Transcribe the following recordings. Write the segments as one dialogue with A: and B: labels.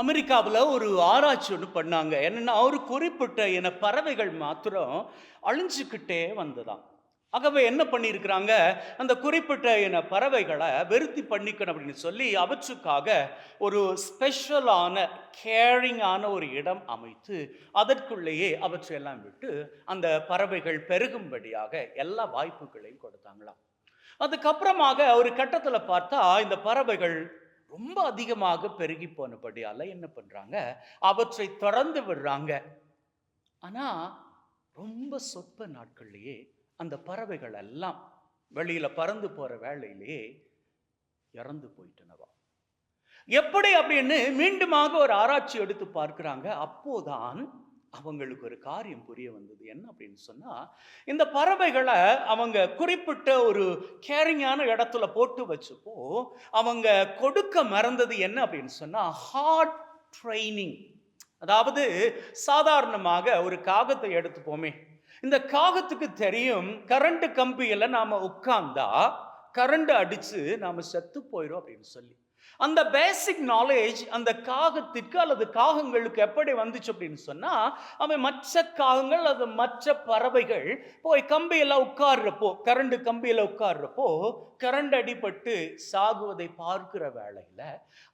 A: அமெரிக்காவில் ஒரு ஆராய்ச்சி ஒன்று பண்ணாங்க. என்னென்னா ஒரு குறிப்பிட்ட இன பறவைகள் மாத்திரம் அழிஞ்சுக்கிட்டே வந்ததாம். ஆகவே என்ன பண்ணியிருக்கிறாங்க? அந்த குறிப்பிட்ட இன பறவைகளை வெறுத்தி பண்ணிக்கணும் அப்படின்னு சொல்லி அவற்றுக்காக ஒரு ஸ்பெஷலான கேரிங்கான ஒரு இடம் அமைத்து அதற்குள்ளேயே அவற்றையெல்லாம் விட்டு அந்த பறவைகள் பெருகும்படியாக எல்லா வாய்ப்புகளையும் கொடுத்தாங்களாம். அதுக்கப்புறமாக ஒரு கட்டத்தில் பார்த்தா இந்த பறவைகள் ரொம்ப அதிகமாக பெருகி போனபடியால் என்ன பண்ணுறாங்க அவற்றை திறந்து விடுறாங்க. ஆனால் ரொம்ப சொற்ப நாட்கள்லேயே அந்த பறவைகள் எல்லாம் வெளியில் பறந்து போகிற வேலையிலேயே இறந்து போயிட்டனவா? எப்படி அப்படின்னு மீண்டுமாக ஒரு ஆராய்ச்சி எடுத்து பார்க்கிறாங்க. அப்போதான் அவங்களுக்கு ஒரு காரியம் புரிய வந்தது. என்ன அப்படின்னு சொன்னால் இந்த பறவைகளை அவங்க குறிப்பிட்ட ஒரு கேரிங்கான இடத்துல போட்டு வச்சப்போ அவங்க கொடுக்க மறந்தது என்ன அப்படின்னு சொன்னால் ஹார்ட் ட்ரைனிங் அதாவது சாதாரணமாக ஒரு காகத்தை எடுத்துப்போமே. இந்த காகத்துக்கு தெரியும் கரண்ட் கம்பியில் நாம் உட்கார்ந்தா கரண்ட் அடித்து நாம் செத்து போயிடும் அப்படின்னு சொல்லி. அந்த பேசிக் நாலேஜ் அந்த காகத்திற்கு அல்லது காகங்களுக்கு எப்படி வந்துச்சு அப்படின்னு சொன்னா அவன் மற்ற காகங்கள் அது மற்ற பறவைகள் போய் கம்பியெல்லாம் உட்கார்றப்போ கரண்ட் கம்பியில உட்கார்றப்போ கரண்ட் அடிபட்டு சாகுவதை பார்க்கிற வேளையில்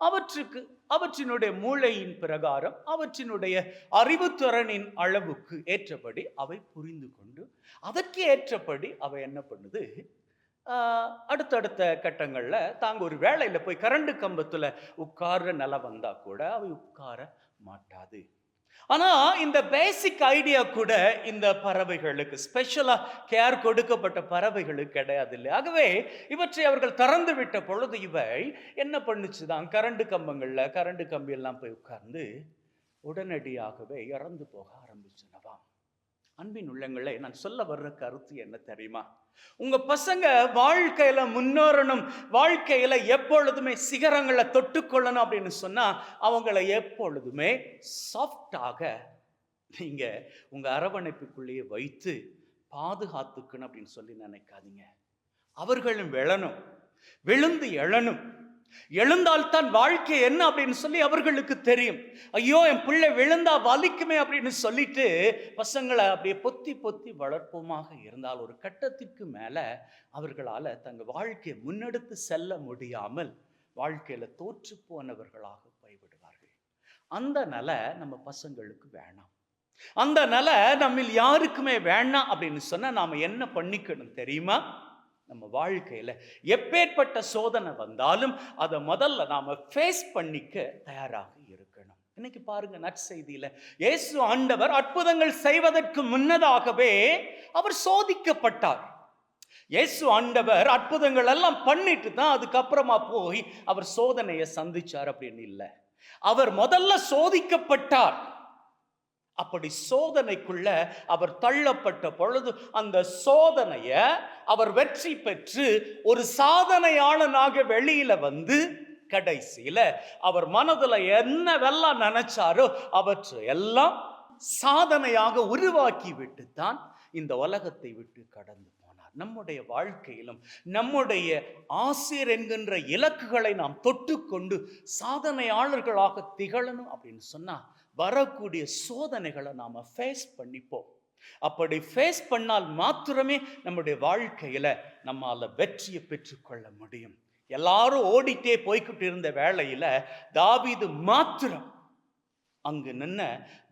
A: அவற்றுக்கு அவற்றினுடைய மூளையின் பிரகாரம் அவற்றினுடைய அறிவுத்திறனின் அளவுக்கு ஏற்றபடி அவை புரிந்து கொண்டு அதற்கு ஏற்றபடி அவை என்ன பண்ணுது? அடுத்தடுத்த கட்டங்களில் தாங்க ஒரு வேலையில் போய் கரண்டு கம்பத்தில் உட்கார நிலை வந்தா கூட அவை உட்கார மாட்டாது. ஆனால் இந்த பேசிக் ஐடியா கூட இந்த பறவைகளுக்கு ஸ்பெஷலாக கேர் கொடுக்கப்பட்ட பறவைகளுக்கு கிடையாது இல்லை ஆகவே இவற்றை அவர்கள் திறந்து விட்ட பொழுது இவை என்ன பண்ணுச்சு தான் கரண்டு கம்பங்களில் கரண்டு கம்பியெல்லாம் போய் உட்கார்ந்து உடனடியாகவே இறந்து போக ஆரம்பிச்சுனவாம். அன்பின் உள்ளங்களை நான் சொல்ல வர்ற கருத்து என்ன தெரியுமா? உங்க பசங்க வாழ்க்கையில முன்னேறணும் வாழ்க்கையில எப்பொழுதுமே சிகரங்களை தொட்டுக்கொள்ளணும் அப்படின்னு சொன்னா அவங்கள எப்பொழுதுமே சாஃப்டாக நீங்க உங்க அரவணைப்புக்குள்ளேயே வைத்து பாதுகாத்துக்கணும் அப்படின்னு சொல்லி நினைக்காதீங்க. அவர்களும் விழணும் விழுந்து எழணும். எழுந்தால்தான் வாழ்க்கை என்ன அப்படின்னு சொல்லி அவர்களுக்கு தெரியும். ஐயோ என் பிள்ளை விழுந்தா வலிக்குமே அப்படின்னு சொல்லிட்டு பசங்களை அப்படியே பொத்தி பொத்தி வளர்ப்போமாக இருந்தால் ஒரு கட்டத்திற்கு மேல அவர்களால தங்க வாழ்க்கையை முன்னெடுத்து செல்ல முடியாமல் வாழ்க்கையில தோற்று போனவர்களாக போய்விடுவார்கள். அந்த நிலை நம்ம பசங்களுக்கு வேணாம். அந்த நிலை நம்மில் யாருக்குமே வேணாம் அப்படின்னு சொன்னா நாம என்ன பண்ணிக்கணும் தெரியுமா? நம்ம வாழ்க்கையில எப்பேற்பட்ட சோதனை வந்தாலும் அதை முதல்ல நாம ஃபேஸ் பண்ணிக்க தயாராக இருக்கணும். இன்னைக்கு பாருங்க நற்செய்தியில் இயேசு ஆண்டவர் அற்புதங்கள் செய்வதற்கு முன்னதாகவே அவர் சோதிக்கப்பட்டார். இயேசு ஆண்டவர் அற்புதங்கள் எல்லாம் பண்ணிட்டு தான் அதுக்கப்புறமா போய் அவர் சோதனையை சந்திச்சார் அப்படின்னு இல்லை. அவர் முதல்ல சோதிக்கப்பட்டார். அப்படி சோதனைக்குள்ள அவர் தள்ளப்பட்ட பொழுது அந்த சோதனைய அவர் வெற்றி பெற்று ஒரு சாதனையாளனாக வெளியில வந்து கடைசியில அவர் மனதுல என்னவெல்லாம் நினைச்சாரோ அவற்றை எல்லாம் சாதனையாக உருவாக்கி விட்டு தான் இந்த உலகத்தை விட்டு கடந்து போனார். நம்முடைய வாழ்க்கையிலும் நம்முடைய ஆசிரியர் என்கின்ற இலக்குகளை நாம் தொட்டுக்கொண்டு சாதனையாளர்களாக திகழணும் அப்படின்னு சொன்னா வரக்கூடிய சோதனைகளை நாம் ஃபேஸ் பண்ணிப்போம். அப்படி ஃபேஸ் பண்ணால் மாத்திரமே நம்முடைய வாழ்க்கையில் நம்மால் வெற்றியை பெற்றுக்கொள்ள முடியும். எல்லாரும் ஓடிட்டே போய்கிட்டு இருந்த வேளையில் தாவிது மாத்திரம் அங்கு நின்ன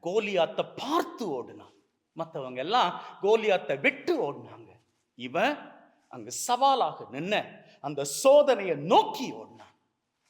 A: கோலியாத்தை பார்த்து ஓடினான். மற்றவங்க எல்லாம் கோலியாத்தை விட்டு ஓடினாங்க. இவன் அங்கு சவாலாக நின்ன அந்த சோதனையை நோக்கி ஓடினான்.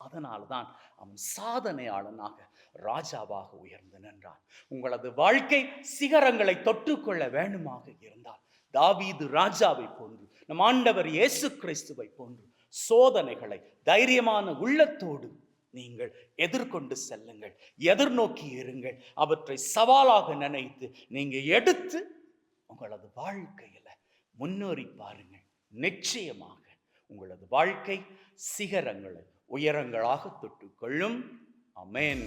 A: அதனால தான் அவன் சாதனையாளனாக ராஜாவாக உயர்ந்து நின்றான். உங்களது வாழ்க்கை சிகரங்களை தொட்டுக்கொள்ள வேண்டுமாக இருந்தால் தாவீது ராஜாவை போன்று நம் ஆண்டவர் இயேசு கிறிஸ்துவை போன்று சோதனைகளை தைரியமான உள்ளத்தோடு நீங்கள் எதிர்கொண்டு செல்லுங்கள் எதிர்நோக்கி இருங்கள் அவற்றை சவாலாக நினைத்து நீங்க எடுத்து உங்களது வாழ்க்கையில முன்னேறி பாருங்கள். நிச்சயமாக உங்களது வாழ்க்கை சிகரங்களை உயரங்களாக தொட்டுக்கொள்ளும். அமேன்